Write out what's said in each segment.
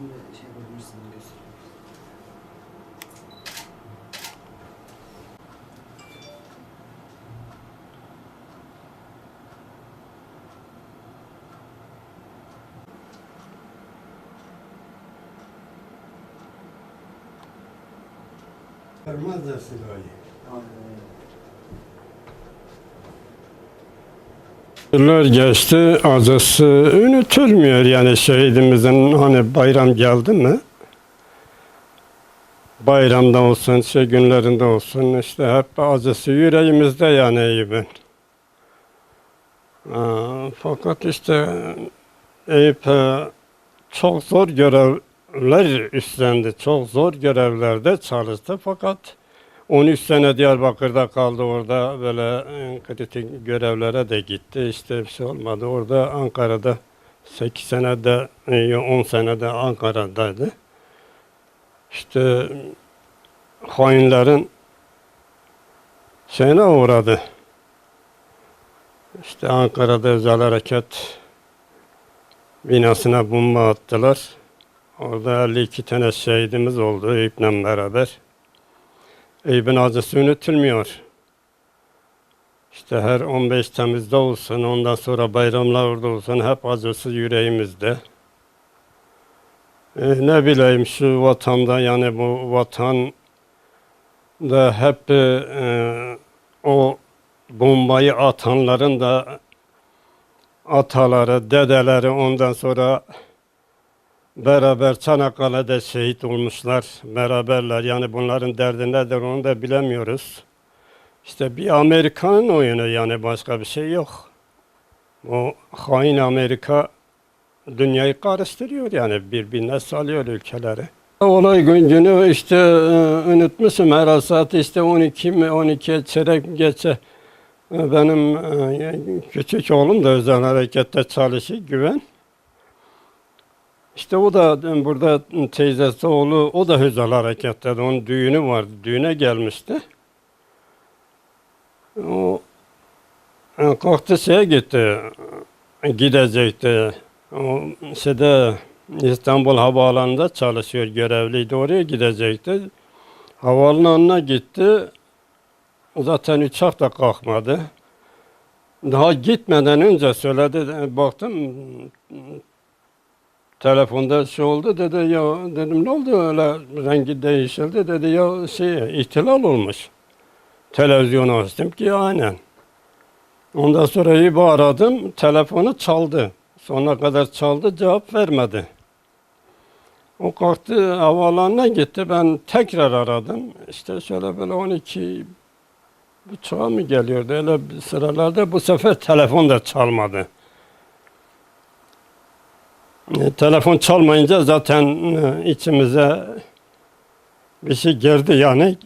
böyle şey yapabilirsin göstereyim. Vermez de silahı. Yıllar geçti, acısı unutulmuyor yani şehidimizin hani bayram geldi mi? Bayramda olsun, şey günlerinde olsun işte hep acısı yüreğimizde yani Eyüp'ün. Fakat işte Eyüp çok zor görevler üstlendi, çok zor görevlerde çalıştı fakat 13 sene Diyarbakır'da kaldı orada böyle e, kritik görevlere de gitti. İşte bir şey olmadı. Orada Ankara'da 8 senede, e, 10 senede Ankara'daydı. İşte hainlerin şeyine uğradı. İşte Ankara'da özel hareket binasına bomba attılar. Orada 52 tane şehidimiz oldu Eyüp'le beraber. Eyüp'ün acısı unutulmuyor. İşte her 15 Temmuz'da olsun, ondan sonra bayramlarda olsun hep acısı yüreğimizde. E, ne bileyim şu vatanda yani bu vatan da hep e, o bombayı atanların da ataları, dedeleri ondan sonra beraber Çanakkale'de şehit olmuşlar. Beraberler. Yani bunların derdi nedir onu da bilemiyoruz. İşte bir Amerikan oyunu yani başka bir şey yok. O hain Amerika dünyayı karıştırıyor yani birbirine salıyor ülkeleri. Olay gün günü işte e, unutmuşum her saat işte 12 mi 12 çeyrek geçe e, benim e, küçük oğlum da özel harekette çalışıyor güven. İşte o da burada teyzesi oğlu o da özel harekette onun düğünü vardı düğüne gelmişti. O e, kalktı şeye gitti gidecekti. O şeyde İstanbul Havaalanı'nda çalışıyor görevliydi oraya gidecekti. Havaalanına gitti. Zaten uçak da kalkmadı. Daha gitmeden önce söyledi. Baktım telefonda şey oldu dedi ya dedim ne oldu öyle rengi değişildi dedi ya şey ihtilal olmuş. Televizyonu açtım ki aynen. Ondan sonra bir aradım telefonu çaldı. Sonuna kadar çaldı cevap vermedi. O kalktı havaalanına gitti ben tekrar aradım. İşte şöyle böyle 12 buçuğa mı geliyordu öyle sıralarda bu sefer telefon da çalmadı. E, telefon çalmayınca zaten e, içimize bir şey girdi yani.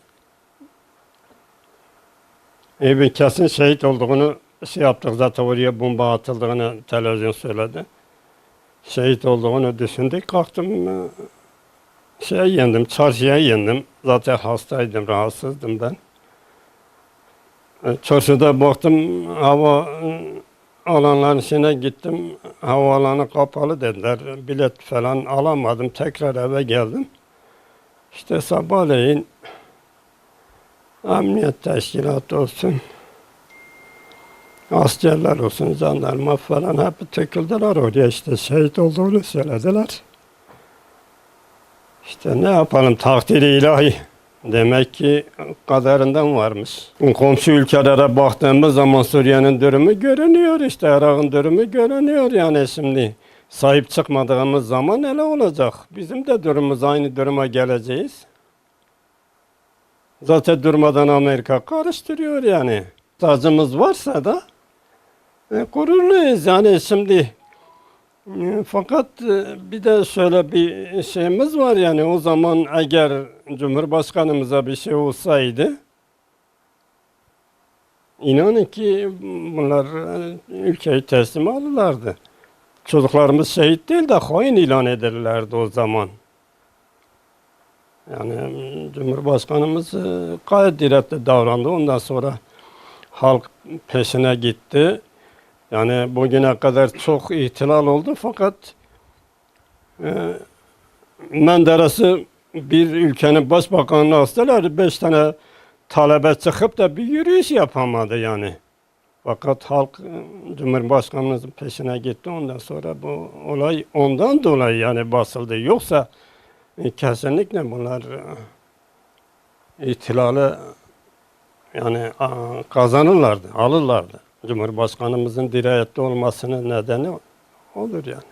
Eyüp'ün kesin şehit olduğunu şey yaptık zaten oraya bomba atıldığını televizyon söyledi. Şehit olduğunu düşündük. Kalktım e, şeye yendim, çarşıya yendim. Zaten hastaydım, rahatsızdım ben. E, Çarşıda baktım hava alanların içine gittim. Havaalanı kapalı dediler. Bilet falan alamadım. Tekrar eve geldim. İşte sabahleyin emniyet teşkilatı olsun, askerler olsun, jandarma falan hep töküldüler oraya işte şehit olduğunu söylediler. İşte ne yapalım takdiri ilahi. Demek ki kaderinden varmış. Komşu ülkelere baktığımız zaman Suriye'nin durumu görünüyor işte. Irak'ın durumu görünüyor yani şimdi. Sahip çıkmadığımız zaman öyle olacak. Bizim de durumumuz aynı duruma geleceğiz. Zaten durmadan Amerika karıştırıyor yani. Tacımız varsa da e, gururluyuz yani şimdi. E, Fakat e, bir de şöyle bir şeyimiz var yani o zaman eğer Cumhurbaşkanımıza bir şey olsaydı inanın ki bunlar e, ülkeyi teslim alırlardı. Çocuklarımız şehit değil de hain ilan ederlerdi o zaman. Yani e, Cumhurbaşkanımız gayet diretli davrandı. Ondan sonra halk peşine gitti. Yani bugüne kadar çok ihtilal oldu fakat e, Menderes'i bir ülkenin başbakanını astılar. Beş tane talebe çıkıp da bir yürüyüş yapamadı yani. Fakat halk e, Cumhurbaşkanımızın peşine gitti. Ondan sonra bu olay ondan dolayı yani basıldı. Yoksa e, kesinlikle bunlar e, yani a, kazanırlardı, alırlardı. Cumhurbaşkanımızın dirayetli olmasının nedeni odur yani.